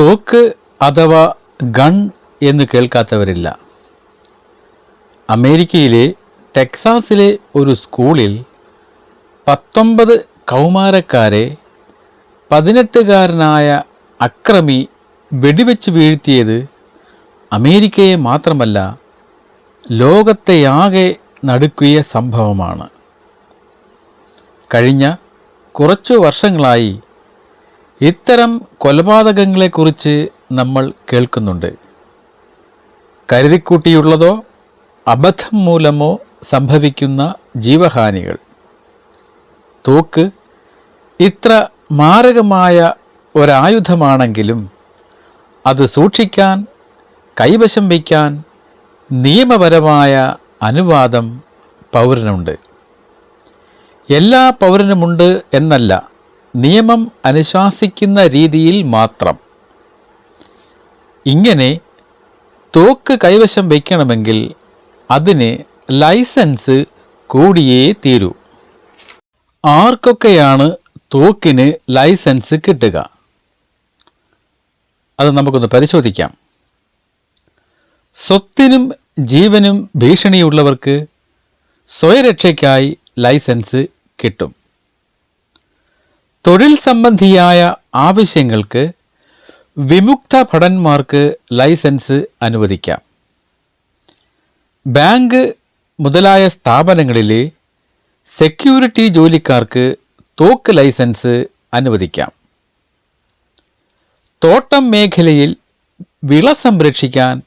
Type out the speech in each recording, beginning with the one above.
തോക്ക് അഥവാ ഗൺ എന്ന് കേൾക്കാത്തവരില്ല. അമേരിക്കയിലെ ടെക്സാസിലെ ഒരു സ്കൂളിൽ പത്തൊമ്പത് കൗമാരക്കാരെ പതിനെട്ടുകാരനായ അക്രമി വെടിവെച്ച് വീഴ്ത്തിയത് അമേരിക്കയെ മാത്രമല്ല ലോകത്തെയാകെ നടുക്കിയ സംഭവമാണ്. കഴിഞ്ഞ കുറച്ചു വർഷങ്ങളായി ഇത്തരം കൊലപാതകങ്ങളെക്കുറിച്ച് നമ്മൾ കേൾക്കുന്നുണ്ട്. കരുതിക്കൂട്ടിയുള്ളതോ അബദ്ധം മൂലമോ സംഭവിക്കുന്ന ജീവഹാനികൾ. തോക്ക് ഇത്ര മാരകമായ ഒരായുധമാണെങ്കിലും അത് സൂക്ഷിക്കാൻ കൈവശം വയ്ക്കാൻ നിയമപരമായ അനുവാദം പൗരനുണ്ട്. എല്ലാ പൗരനുമുണ്ട് എന്നല്ല നിയമം അനുശാസിക്കുന്ന രീതിയിൽ മാത്രം. ഇങ്ങനെ തോക്ക് കൈവശം വയ്ക്കണമെങ്കിൽ അതിന് ലൈസൻസ് കൂടിയേ തീരൂ. ആർക്കൊക്കെയാണ് തോക്കിന് ലൈസൻസ് കിട്ടുക? അത് നമുക്കൊന്ന് പരിശോധിക്കാം. സ്വത്തിനും ജീവനും ഭീഷണിയുള്ളവർക്ക് സ്വയരക്ഷയ്ക്കായി ലൈസൻസ് കിട്ടും. തൊഴിൽ സംബന്ധിയായ ആവശ്യങ്ങൾക്ക് വിമുക്ത ഭടന്മാർക്ക് ലൈസൻസ് അനുവദിക്കാം. ബാങ്ക് മുതലായ സ്ഥാപനങ്ങളിലെ സെക്യൂരിറ്റി ജോലിക്കാർക്ക് തോക്ക് ലൈസൻസ് അനുവദിക്കാം. തോട്ടം മേഖലയിൽ വിള സംരക്ഷിക്കാൻ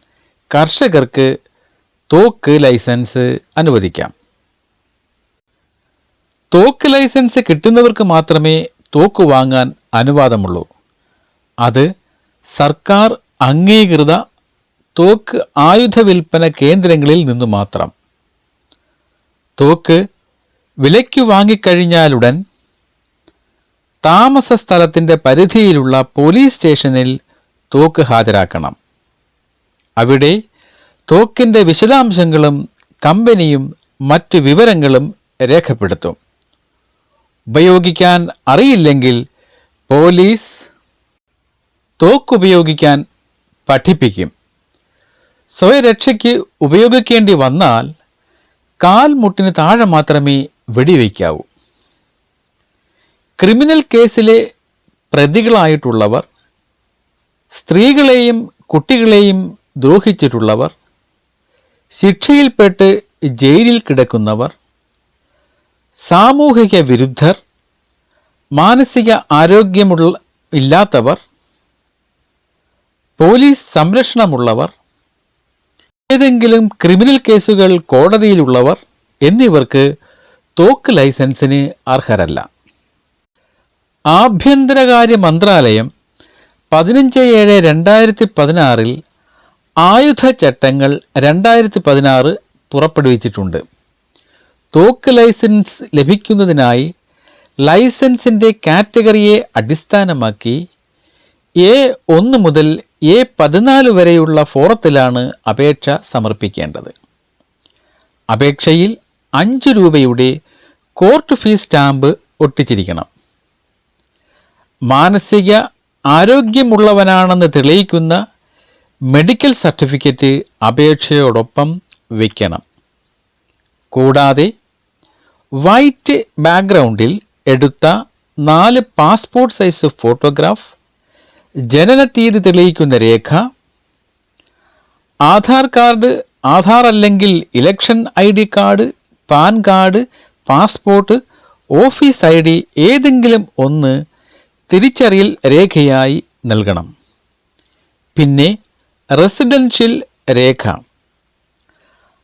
കർഷകർക്ക് തോക്ക് ലൈസൻസ് അനുവദിക്കാം. തോക്ക് ലൈസൻസ് കിട്ടുന്നവർക്ക് മാത്രമേ വാങ്ങാൻ അനുവാദമുള്ളൂ. അത് സർക്കാർ അംഗീകൃത തോക്ക് ആയുധ വിൽപ്പന കേന്ദ്രങ്ങളിൽ നിന്നു മാത്രം. തോക്ക് വിലയ്ക്ക് വാങ്ങിക്കഴിഞ്ഞാലുടൻ താമസ സ്ഥലത്തിന്റെ പരിധിയിലുള്ള പോലീസ് സ്റ്റേഷനിൽ തോക്ക് ഹാജരാക്കണം. അവിടെ തോക്കിന്റെ വിശദാംശങ്ങളും കമ്പനിയും മറ്റു വിവരങ്ങളും രേഖപ്പെടുത്തും. ഉപയോഗിക്കാൻ അറിയില്ലെങ്കിൽ പോലീസ് തോക്കുപയോഗിക്കാൻ പഠിപ്പിക്കും. സ്വയരക്ഷയ്ക്ക് ഉപയോഗിക്കേണ്ടി വന്നാൽ കാൽമുട്ടിന് താഴെ മാത്രമേ വെടിവയ്ക്കാവൂ. ക്രിമിനൽ കേസിലെ പ്രതികളായിട്ടുള്ളവർ സ്ത്രീകളെയും കുട്ടികളെയും ദ്രോഹിച്ചിട്ടുള്ളവർ ശിക്ഷയിൽപ്പെട്ട് ജയിലിൽ കിടക്കുന്നവർ സാമൂഹിക വിരുദ്ധർ മാനസിക ആരോഗ്യമുള്ള ഇല്ലാത്തവർ പോലീസ് സംരക്ഷണമുള്ളവർ ഏതെങ്കിലും ക്രിമിനൽ കേസുകൾ കോടതിയിലുള്ളവർ എന്നിവർക്ക് തോക്ക് ലൈസൻസിന് അർഹരല്ല. ആഭ്യന്തരകാര്യ മന്ത്രാലയം പതിനഞ്ച് ഏഴ് രണ്ടായിരത്തി പതിനാറിൽ ആയുധ ചട്ടങ്ങൾ രണ്ടായിരത്തി പതിനാറ് പുറപ്പെടുവിച്ചിട്ടുണ്ട്. തോക്ക് ലൈസൻസ് ലഭിക്കുന്നതിനായി ലൈസൻസിന്റെ കാറ്റഗറിയെ അടിസ്ഥാനമാക്കി എ ഒന്ന് മുതൽ എ പതിനാല് വരെയുള്ള ഫോറത്തിലാണ് അപേക്ഷ സമർപ്പിക്കേണ്ടത്. അപേക്ഷയിൽ അഞ്ച് രൂപയുടെ കോർട്ട് ഫീസ് സ്റ്റാമ്പ് ഒട്ടിച്ചിരിക്കണം. മാനസിക ആരോഗ്യമുള്ളവനാണെന്ന് തെളിയിക്കുന്ന മെഡിക്കൽ സർട്ടിഫിക്കറ്റ് അപേക്ഷയോടൊപ്പം വയ്ക്കണം കൂടാതെ വൈറ്റ് ബാക്ക്ഗ്രൗണ്ടിൽ എടുത്ത നാല് പാസ്പോർട്ട് സൈസ് ഫോട്ടോഗ്രാഫ് ജനനത്തീയതി തെളിയിക്കുന്ന രേഖ ആധാർ കാർഡ് ആധാർ അല്ലെങ്കിൽ election I D card PAN card passport office I D ഏതെങ്കിലും ഒന്ന് തിരിച്ചറിയൽ രേഖയായി നൽകണം. പിന്നെ റെസിഡൻഷ്യൽ രേഖ.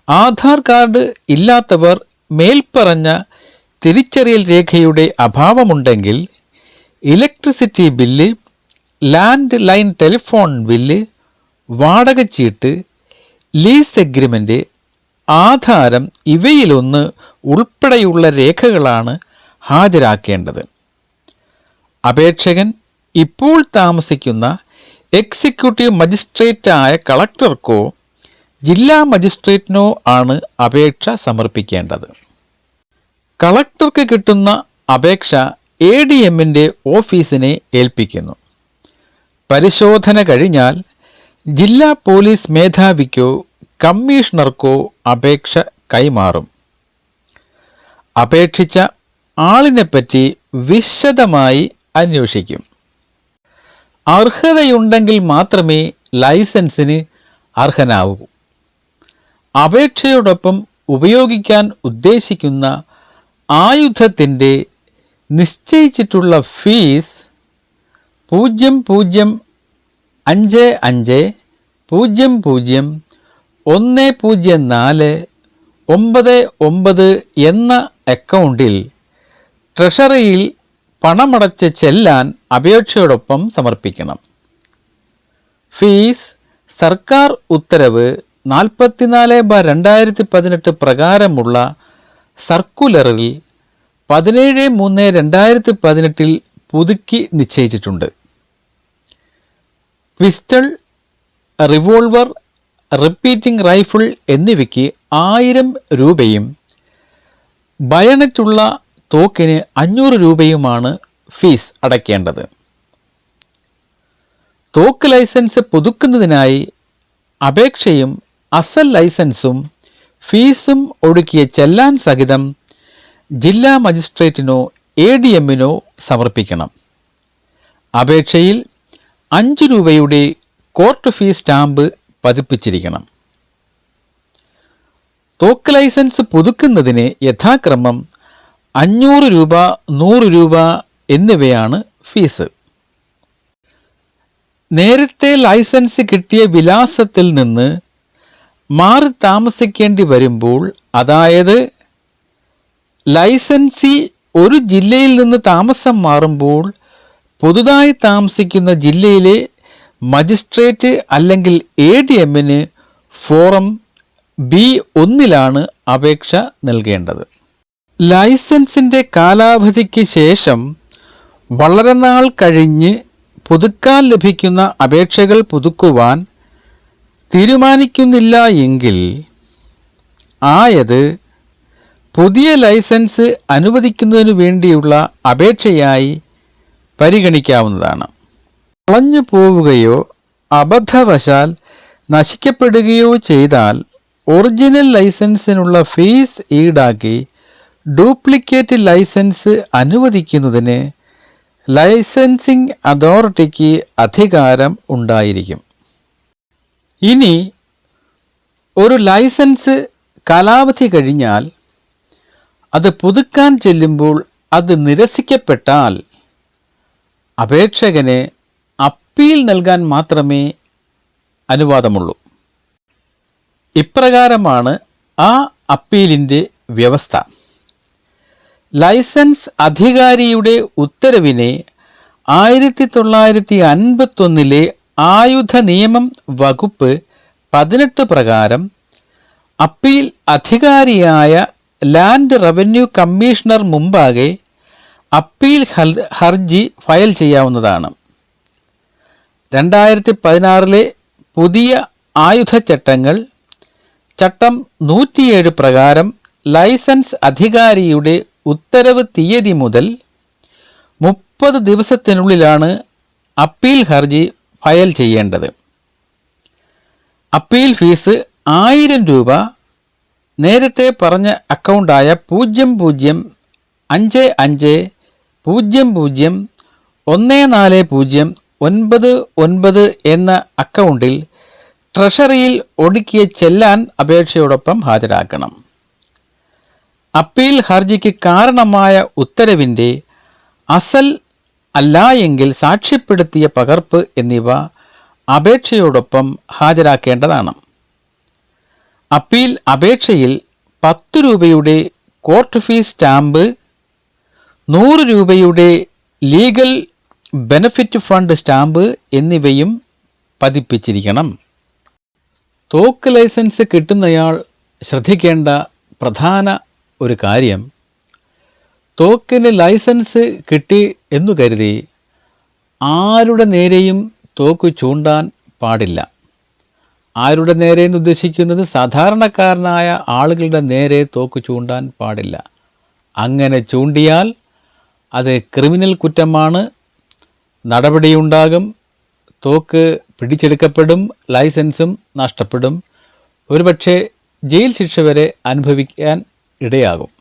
ആധാർ കാർഡ് ഇല്ലാത്തവർ മേൽപ്പറഞ്ഞ തിരിച്ചറിയൽ രേഖയുടെ അഭാവമുണ്ടെങ്കിൽ electricity bill landline telephone bill വാടക ചീട്ട് ലീസ് എഗ്രിമെന്റ് ആധാരം ഇവയിലൊന്ന് ഉൾപ്പെടെയുള്ള രേഖകളാണ് ഹാജരാക്കേണ്ടത്. അപേക്ഷകൻ ഇപ്പോൾ താമസിക്കുന്ന എക്സിക്യൂട്ടീവ് മജിസ്ട്രേറ്റായ കളക്ടർക്കോ ജില്ലാ മജിസ്ട്രേറ്റിനോ ആണ് അപേക്ഷ സമർപ്പിക്കേണ്ടത്. കളക്ടർക്ക് കിട്ടുന്ന അപേക്ഷ എ ഡി എമ്മിന്റെ ഓഫീസിനെ ഏൽപ്പിക്കുന്നു. പരിശോധന കഴിഞ്ഞാൽ ജില്ലാ പോലീസ് മേധാവിക്കോ കമ്മീഷണർക്കോ അപേക്ഷ കൈമാറും. അപേക്ഷിച്ച ആളിനെപ്പറ്റി വിശദമായി അന്വേഷിക്കും. അർഹതയുണ്ടെങ്കിൽ മാത്രമേ ലൈസൻസിന് അർഹനാവൂ. അപേക്ഷയോടൊപ്പം ഉപയോഗിക്കാൻ ഉദ്ദേശിക്കുന്ന ആയുധത്തിന്റെ നിശ്ചയിച്ചിട്ടുള്ള ഫീസ് പൂജ്യം പൂജ്യം അഞ്ച് അഞ്ച് പൂജ്യം പൂജ്യം ഒന്ന് പൂജ്യം നാല് ഒമ്പത് ഒമ്പത് എന്ന അക്കൗണ്ടിൽ ട്രഷറിയിൽ പണമടച്ച് ചെല്ലാൻ അപേക്ഷയോടൊപ്പം സമർപ്പിക്കണം. ഫീസ് സർക്കാർ ഉത്തരവ് നാൽപ്പത്തിനാല് ബ രണ്ടായിരത്തി പതിനെട്ട് പ്രകാരമുള്ള സർക്കുലറിൽ പതിനേഴ് മൂന്ന് രണ്ടായിരത്തി പതിനെട്ടിൽ പുതുക്കി നിശ്ചയിച്ചിട്ടുണ്ട്. പിസ്റ്റൾ റിവോൾവർ റിപ്പീറ്റിംഗ് റൈഫിൾ എന്നിവയ്ക്ക് ആയിരം രൂപയും ബയണറ്റുള്ള തോക്കിന് അഞ്ഞൂറ് രൂപയുമാണ് ഫീസ് അടയ്ക്കേണ്ടത്. തോക്ക് ലൈസൻസ് പുതുക്കുന്നതിനായി അപേക്ഷയും അസൽ ലൈസൻസും ഫീസും ഒടുക്കിയ ചെല്ലാൻ സഹിതം ജില്ലാ മജിസ്ട്രേറ്റിനോ എ ഡി എമ്മിനോ സമർപ്പിക്കണം. അപേക്ഷയിൽ അഞ്ച് രൂപയുടെ കോർട്ട് ഫീസ് സ്റ്റാമ്പ് പതിപ്പിച്ചിരിക്കണം. തോക്ക് ലൈസൻസ് പുതുക്കുന്നതിന് യഥാക്രമം അഞ്ഞൂറ് രൂപ നൂറ് രൂപ എന്നിവയാണ് ഫീസ്. നേരത്തെ ലൈസൻസ് കിട്ടിയ വിലാസത്തിൽ നിന്ന് മാറി താമസിക്കേണ്ടി വരുമ്പോൾ അതായത് ലൈസൻസി ഒരു ജില്ലയിൽ നിന്ന് താമസം മാറുമ്പോൾ പുതുതായി താമസിക്കുന്ന ജില്ലയിലെ മജിസ്ട്രേറ്റ് അല്ലെങ്കിൽ എ ഡി എമ്മിന് ഫോറം ബി ഒന്നിലാണ് അപേക്ഷ നൽകേണ്ടത്. ലൈസൻസിന്റെ കാലാവധിക്ക് ശേഷം വളരെ നാൾ കഴിഞ്ഞ് പുതുക്കാൻ ലഭിക്കുന്ന അപേക്ഷകൾ പുതുക്കുവാൻ തീരുമാനിക്കുന്നില്ല എങ്കിൽ ആയത് പുതിയ ലൈസൻസ് അനുവദിക്കുന്നതിനു വേണ്ടിയുള്ള അപേക്ഷയായി പരിഗണിക്കാവുന്നതാണ്. കളഞ്ഞു പോവുകയോ അബദ്ധവശാൽ നശിക്കപ്പെടുകയോ ചെയ്താൽ ഒറിജിനൽ ലൈസൻസിനുള്ള ഫീസ് ഈടാക്കി ഡ്യൂപ്ലിക്കേറ്റ് ലൈസൻസ് അനുവദിക്കുന്നതിന് ലൈസൻസിംഗ് അതോറിറ്റിക്ക് അധികാരം ഉണ്ടായിരിക്കും. ഇനി ഒരു ലൈസൻസ് കാലാവധി കഴിഞ്ഞാൽ അത് പുതുക്കാൻ ചെല്ലുമ്പോൾ അത് നിരസിക്കപ്പെട്ടാൽ അപേക്ഷകന് അപ്പീൽ നൽകാൻ മാത്രമേ അനുവാദമുള്ളൂ. ഇപ്രകാരമാണ് ആ അപ്പീലിന്റെ വ്യവസ്ഥ. ലൈസൻസ് അധികാരിയുടെ ഉത്തരവിനെ ആയിരത്തി തൊള്ളായിരത്തി അൻപത്തൊന്നിലെ ആയുധ നിയമം വകുപ്പ് പതിനെട്ട് പ്രകാരം അപ്പീൽ അധികാരിയായ ലാൻഡ് റവന്യൂ കമ്മീഷണർ മുമ്പാകെ അപ്പീൽ ഹർജി ഫയൽ ചെയ്യാവുന്നതാണ്. രണ്ടായിരത്തി പതിനാറിലെ പുതിയ ആയുധ ചട്ടങ്ങൾ ചട്ടം നൂറ്റിയേഴ് പ്രകാരം ലൈസൻസ് അധികാരിയുടെ ഉത്തരവ് തീയതി മുതൽ മുപ്പത് ദിവസത്തിനുള്ളിലാണ് അപ്പീൽ ഹർജി ഫയൽ ചെയ്യേണ്ടത്. അപ്പീൽ ഫീസ് ആയിരം രൂപ. നേരത്തെ പറഞ്ഞ അക്കൗണ്ടായ പൂജ്യം പൂജ്യം അഞ്ച് അഞ്ച് പൂജ്യം പൂജ്യം ഒന്ന് നാല് പൂജ്യം ഒൻപത് ഒൻപത് എന്ന അക്കൗണ്ടിൽ ട്രഷറിയിൽ ഒടുക്കിയ ചെല്ലാൻ അപേക്ഷയോടൊപ്പം ഹാജരാക്കണം. അപ്പീൽ ഹർജിക്ക് കാരണമായ ഉത്തരവിന്റെ അസൽ അല്ല എങ്കിൽ സാക്ഷ്യപ്പെടുത്തിയ പകർപ്പ് എന്നിവ അപേക്ഷയോടൊപ്പം ഹാജരാക്കേണ്ടതാണ്. അപ്പീൽ അപേക്ഷയിൽ പത്ത് രൂപയുടെ കോർട്ട് ഫീസ് സ്റ്റാമ്പ് നൂറ് രൂപയുടെ ലീഗൽ ബെനഫിറ്റ് ഫണ്ട് സ്റ്റാമ്പ് എന്നിവയും പതിപ്പിച്ചിരിക്കണം. തോക്ക് ലൈസൻസ് കിട്ടുന്നയാൾ ശ്രദ്ധിക്കേണ്ട പ്രധാന ഒരു കാര്യം തോക്കിന് ലൈസൻസ് കിട്ടി എന്നു കരുതി ആരുടെ നേരെയും തോക്ക് ചൂണ്ടാൻ പാടില്ല. ആരുടെ നേരെ എന്ന് ഉദ്ദേശിക്കുന്നത് സാധാരണക്കാരനായ ആളുകളുടെ നേരെ തോക്ക് ചൂണ്ടാൻ പാടില്ല. അങ്ങനെ ചൂണ്ടിയാൽ അത് ക്രിമിനൽ കുറ്റമാണ്. നടപടിയുണ്ടാകും. തോക്ക് പിടിച്ചെടുക്കപ്പെടും. ലൈസൻസും നഷ്ടപ്പെടും. ഒരുപക്ഷെ ജയിൽ ശിക്ഷ വരെ അനുഭവിക്കാൻ ഇടയാകും.